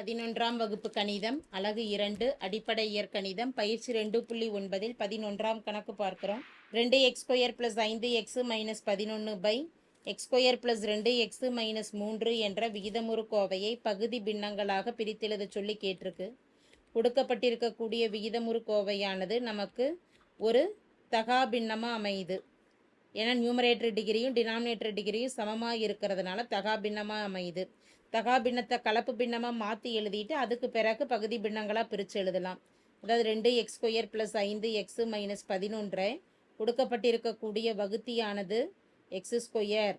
பதினொன்றாம் வகுப்பு கணிதம் அலகு இரண்டு அடிப்படை இயற்கணிதம் பயிற்சி ரெண்டு புள்ளி ஒன்பதில் பதினொன்றாம் கணக்கு பார்க்குறோம். ரெண்டு எக்ஸ் ஸ்கொயர் ப்ளஸ் ஐந்து எக்ஸு மைனஸ் பதினொன்று பை எக்ஸ் ஸ்கொயர் ப்ளஸ் ரெண்டு எக்ஸு மைனஸ் மூன்று என்ற விகிதமுறு கோவையை பகுதி பின்னங்களாக பிரித்தெழுத சொல்லி கேட்டிருக்கு. கொடுக்கப்பட்டிருக்கக்கூடிய விகிதமுறு கோவையானது நமக்கு ஒரு தகா பின்னமாக அமையுது. ஏன்னா நியூமரேட்டர் டிகிரியும் டினாமினேட்டர் டிகிரியும் சமமாக இருக்கிறதுனால தகா பின்னமாக அமையுது. தகா பின்னத்தை கலப்பு பின்னமாக மாற்றி எழுதிட்டு அதுக்கு பிறகு பகுதி பின்னங்களாக பிரித்து எழுதலாம். அதாவது ரெண்டு எக்ஸ் ஸ்கொயர் ப்ளஸ் ஐந்து எக்ஸு மைனஸ் பதினொன்றை கொடுக்கப்பட்டிருக்கக்கூடிய வகுத்தியானது x square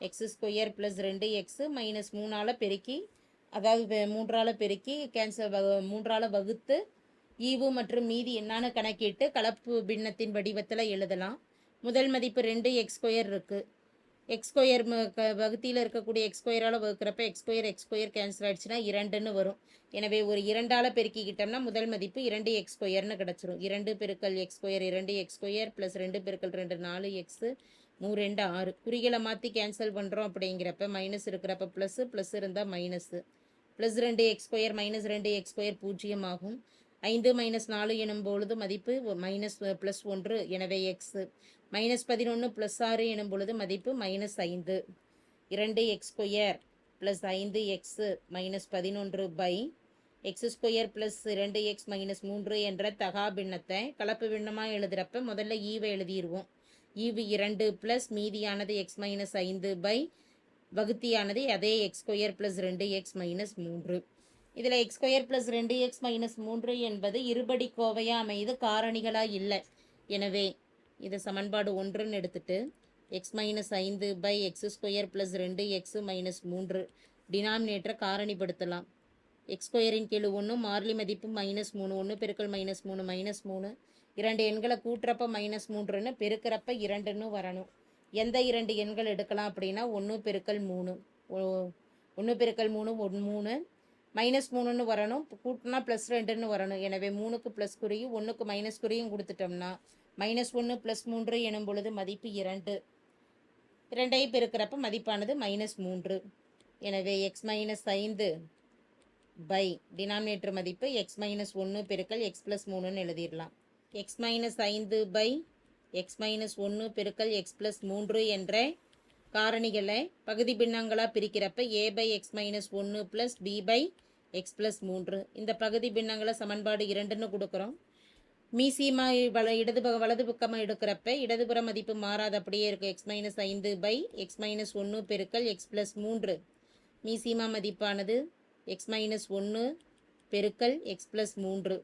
x square plus ரெண்டு எக்ஸு மைனஸ் மூணால் பெருக்கி அதாவது மூன்றால் பெருக்கி கேன்சல் வகு- மூன்றால வகுத்து ஈவு மற்றும் மீதி என்னான்னு கணக்கிட்டு கலப்பு பின்னத்தின் வடிவத்தில் எழுதலாம். முதல் மதிப்பு ரெண்டு எக்ஸ் ஸ்கொயர் இருக்குது எக்ஸ்கொயர் வகுத்தியில் இருக்கக்கூடிய எக்ஸ்கொயரால் வகுக்கிறப்ப x square x square cancel ஆயிடுச்சுன்னா இரண்டுன்னு வரும். எனவே ஒரு இரண்டால் பெருக்கிக்கிட்டோம்னா முதல் மதிப்பு இரண்டு எக்ஸ்கொயர்னு கிடச்சிரும். இரண்டு பெருக்கல் எக்ஸ்கொயர் இரண்டு எக்ஸ்கொயர் ப்ளஸ் ரெண்டு பெருக்கல் ரெண்டு நாலு எக்ஸு மூணு ரெண்டு ஆறு. குறிகளை மாற்றி கேன்சல் பண்ணுறோம் அப்படிங்கிறப்ப மைனஸ் இருக்கிறப்ப ப்ளஸ்ஸு ப்ளஸ் இருந்தால் மைனஸு ப்ளஸ் ரெண்டு எக்ஸ்கொயர் மைனஸ் ரெண்டு எக்ஸ்கொயர் பூஜ்ஜியம் ஆகும். ஐந்து மைனஸ் நாலு எனும் பொழுது மதிப்பு மைனஸ் ப்ளஸ் ஒன்று. எனவே எக்ஸு மைனஸ் பதினொன்று ப்ளஸ் ஆறு எனும் பொழுது மதிப்பு மைனஸ் ஐந்து. இரண்டு எக்ஸ் ஸ்கொயர் ப்ளஸ் ஐந்து எக்ஸு மைனஸ் பதினொன்று பை எக்ஸ் ஸ்கொயர் ப்ளஸ் ரெண்டு எக்ஸ் மைனஸ் மூன்று என்ற தகா பின்னத்தை கலப்பு பின்னமாக எழுதுகிறப்ப முதல்ல ஈவை எழுதிடுவோம் ஈவு இரண்டு ப்ளஸ் மீதியானது எக்ஸ் மைனஸ் ஐந்து பை வகுத்தியானது அதே எக்ஸ் ஸ்கொயர் ப்ளஸ் ரெண்டு எக்ஸ் மைனஸ் மூன்று. இதில் எக்ஸ் ஸ்கொயர் ப்ளஸ் ரெண்டு எக்ஸ் மைனஸ் மூன்று என்பது இருபடி கோவையாக அமைது காரணிகளாக இல்லை. எனவே இது சமன்பாடு ஒன்றுன்னு எடுத்துட்டு எக்ஸ் மைனஸ் ஐந்து பை எக்ஸ் ஸ்கொயர் ப்ளஸ் ரெண்டு எக்ஸு மைனஸ் மூன்று டினாமினேட்டரை காரணிப்படுத்தலாம். எக்ஸ் ஸ்கொயரின் கீழ் ஒன்று மாறிலி மதிப்பு மைனஸ் மூணு ஒன்று பெருக்கல் மைனஸ் மூணு மைனஸ் மூணு. இரண்டு எண்களை கூட்டுறப்ப மைனஸ் மூன்றுன்னு பெருக்கிறப்ப இரண்டுன்னு வரணும். எந்த இரண்டு எண்கள் எடுக்கலாம் அப்படின்னா ஒன்று பெருக்கல் மூணு. ஒன்று பெருக்கல் மூணு ஒன் மூணு. மைனஸ் மூணுன்னு வரணும் கூட்டினா ப்ளஸ் ரெண்டுன்னு வரணும். எனவே மூணுக்கு ப்ளஸ் குறியும் ஒன்றுக்கு மைனஸ் குறியும் கொடுத்துட்டோம்னா மைனஸ் ஒன்று ப்ளஸ் மூன்று எனும் பொழுது மதிப்பு இரண்டு. இரண்டை பெருக்கிறப்ப மதிப்பானது மைனஸ் மூன்று. எனவே எக்ஸ் மைனஸ் ஐந்து பை டினாமினேட்டர் மதிப்பு எக்ஸ் மைனஸ் ஒன்று பெருக்கல் எக்ஸ் ப்ளஸ் மூணுன்னு எழுதிடலாம். எக்ஸ் மைனஸ் ஐந்து பை எக்ஸ் மைனஸ் ஒன்று பெருக்கல் எக்ஸ் ப்ளஸ் மூன்று என்ற காரணிகளை பகுதி பின்னங்களாக பிரிக்கிறப்ப ஏ பை எக்ஸ் மைனஸ் ஒன்று plus B by x plus மூன்று. இந்த பகுதி பின்னங்களை சமன்பாடு இரண்டுன்னு கொடுக்குறோம். மீசியமாக வல இடது பக்கம் வலது பக்கமாக எடுக்கிறப்ப இடதுபுற மதிப்பு மாறாத. அப்படியே இருக்குது எக்ஸ் மைனஸ் ஐந்து பை எக்ஸ் மைனஸ் ஒன்று பெருக்கல் எக்ஸ் ப்ளஸ் மூன்று. மீசியமா மதிப்பானது எக்ஸ் மைனஸ் ஒன்று பெருக்கல் எக்ஸ் ப்ளஸ் மூன்று.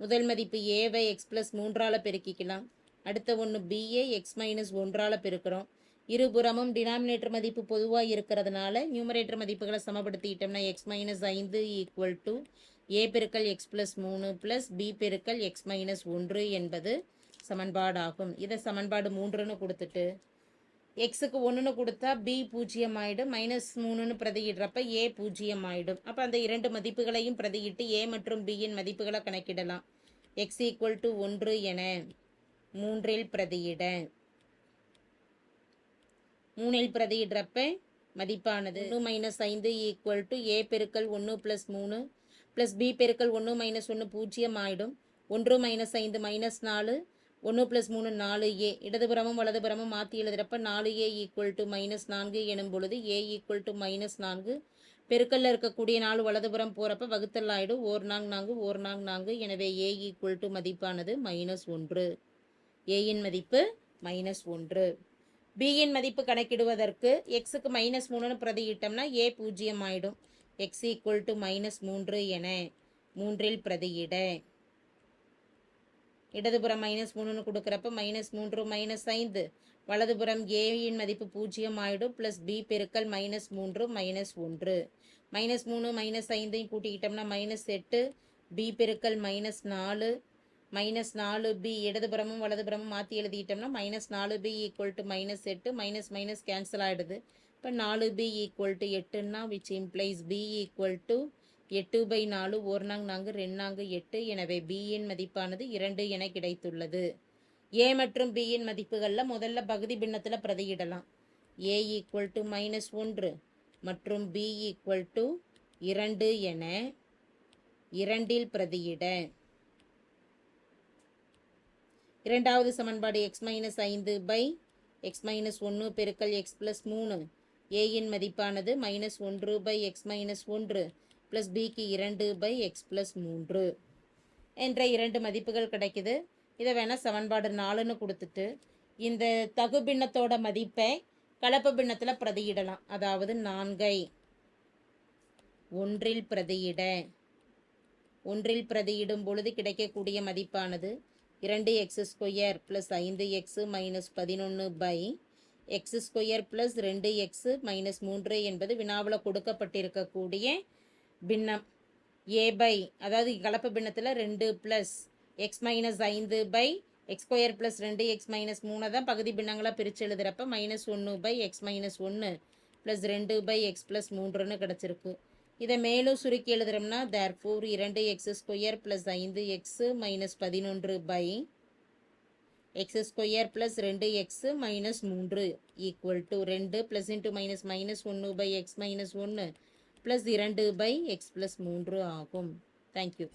முதல் மதிப்பு ஏவை எக்ஸ் ப்ளஸ் மூன்றால் பெருக்கிக்கலாம். அடுத்த ஒன்று பிஏ எக்ஸ் மைனஸ் ஒன்றால் பெருக்கிறோம். இருபுறமும் டினாமினேட்டர் மதிப்பு பொதுவாக இருக்கிறதுனால நியூமரேட்டர் மதிப்புகளை சமப்படுத்திக்கிட்டோம்னா எக்ஸ் மைனஸ் ஐந்து ஈக்குவல் டு ஏ பெருக்கல் எக்ஸ் ப்ளஸ் மூணு ப்ளஸ் பி பெருக்கல் எக்ஸ் மைனஸ் ஒன்று என்பது சமன்பாடாகும். இதை சமன்பாடு மூன்றுன்னு கொடுத்துட்டு எக்ஸுக்கு ஒன்றுன்னு கொடுத்தா பி பூஜ்ஜியம் ஆகிடும் மைனஸ் மூணுன்னு பிரதியிடுறப்ப ஏ பூஜ்ஜியம் ஆகிடும் அப்போ அந்த இரண்டு மதிப்புகளையும் பிரதியிட்டு ஏ மற்றும் பியின் மதிப்புகளை கணக்கிடலாம். எக்ஸ் ஈக்குவல் டு ஒன்று என மூன்றில் பிரதியிட. மூணில் பிரதியிடுறப்ப மதிப்பானது. ஒன்று மைனஸ் ஐந்து ஈக்குவல் டு ஏ பெருக்கல் ஒன்று ப்ளஸ் மூணு ப்ளஸ் பி பெருக்கல் ஒன்று மைனஸ் ஒன்று பூஜ்ஜியம் ஆகிடும் ஒன்று மைனஸ் ஐந்து மைனஸ் நாலு ஒன்று ப்ளஸ் மூணு நாலு ஏ இடதுபுறமும் வலதுபுறமும் மாற்றி எழுதுறப்ப நாலு ஏ ஈக்குவல் டு மைனஸ் நான்கு எனும் பொழுது ஏ ஈக்குவல் டு மைனஸ் நான்கு. பெருக்கல்ல இருக்கக்கூடிய நாலு வலதுபுறம் போகிறப்ப வகுத்தல் ஆயிடும். ஓர் நாங் நான்கு ஓர் நாங் நான்கு. எனவே ஏ ஈக்குவல் டு மதிப்பானது மைனஸ் ஒன்று. ஏயின் மதிப்பு மைனஸ் ஒன்று. பியின் மதிப்பு கணக்கிடுவதற்கு எக்ஸுக்கு மைனஸ் மூணுன்னு பிரதியிட்டோம்னா ஏ பூஜ்ஜியம் ஆயிடும். எக்ஸ் ஈக்குவல் டு மைனஸ் மூன்று என மூன்றில் பிரதியிட. இடதுபுறம் மைனஸ் மூணுன்னு கொடுக்குறப்ப மைனஸ் மூன்று மைனஸ் ஐந்து. வலதுபுறம் ஏயின் மதிப்பு பூஜ்ஜியம் ஆயிடும். ப்ளஸ் பி பெருக்கல் மைனஸ் மூன்று மைனஸ் ஒன்று. மைனஸ் மூணு மைனஸ் ஐந்தையும் கூட்டிக்கிட்டோம்னா மைனஸ் எட்டு. பி பெருக்கல் மைனஸ் நாலு. மைனஸ் நாலு பி இடதுபுறமும் வலதுபுறமும் மாற்றி எழுதிட்டோம்னா மைனஸ் நாலு பி ஈக்குவல் டு மைனஸ் எட்டு மைனஸ் மைனஸ் கேன்சல் ஆகிடுது இப்போ நாலு B equal to எட்டுன்னா which implies B equal to எட்டு பை நாலு ஒரு நாங்கு நான்கு ரெண்டு நான்கு எட்டு. எனவே பியின் மதிப்பானது இரண்டு என கிடைத்துள்ளது. ஏ மற்றும் பியின் மதிப்புகளில் முதல்ல பகுதி பின்னத்தில் பிரதியிடலாம். ஏ ஈக்குவல் டு மைனஸ் ஒன்று மற்றும் பி ஈக்குவல் டு இரண்டு என இரண்டில் பிரதியிட. இரண்டாவது சமன்பாடு எக்ஸ் மைனஸ் ஐந்து பை எக்ஸ் மைனஸ் ஒன்று பெருக்கல் எக்ஸ் ப்ளஸ் மூணு. ஏயின் மதிப்பானது மைனஸ் ஒன்று பை எக்ஸ் மைனஸ் ஒன்று ப்ளஸ் பிக்கு இரண்டு பை எக்ஸ் ப்ளஸ் மூன்று. என்ற இரண்டு மதிப்புகள் கிடைக்குது. இதை வேணால் சமன்பாடு நாலுன்னு கொடுத்துட்டு இந்த தகு பின்னத்தோட மதிப்பை கலப்பு பின்னத்தில் பிரதியிடலாம். அதாவது நான்கை ஒன்றில் பிரதியிட. ஒன்றில் பிரதியிடும் பொழுது கிடைக்கக்கூடிய மதிப்பானது இரண்டு எக்ஸ் ஸ்கொயர் ப்ளஸ் ஐந்து எக்ஸு மைனஸ் பதினொன்று பை எக்ஸ் ஸ்கொயர் ப்ளஸ் ரெண்டு எக்ஸு மைனஸ் மூன்று என்பது வினாவில் கொடுக்கப்பட்டிருக்கக்கூடிய பின்னம். ஏ பை அதாவது கலப்பு பின்னத்தில் ரெண்டு ப்ளஸ் எக்ஸ் மைனஸ் ஐந்து பை எக்ஸ் ஸ்கொயர் ப்ளஸ் ரெண்டு எக்ஸ் மைனஸ் மூணு தான் பகுதி பின்னங்களாக பிரித்து எழுதுகிறப்ப மைனஸ் ஒன்று பை எக்ஸ் மைனஸ் ஒன்று ப்ளஸ் ரெண்டு பை எக்ஸ் ப்ளஸ் மூன்றுன்னு கிடச்சிருக்கு. இதை மேலும் சுருக்கி எழுதுறோம்னா தேர் ஃபோர் இரண்டு எக்ஸ் ஸ்கொயர் ப்ளஸ் ஐந்து எக்ஸு மைனஸ் பதினொன்று பை எக்ஸ் ஸ்கொயர் ப்ளஸ் ரெண்டு எக்ஸு மைனஸ் மூன்று ஈக்குவல் டு ரெண்டு ப்ளஸ் இன்ட்டு மைனஸ் மைனஸ் ஒன்று பை எக்ஸ் மைனஸ் ஒன்று ப்ளஸ் இரண்டு பை எக்ஸ் ப்ளஸ் மூன்று ஆகும். Thank you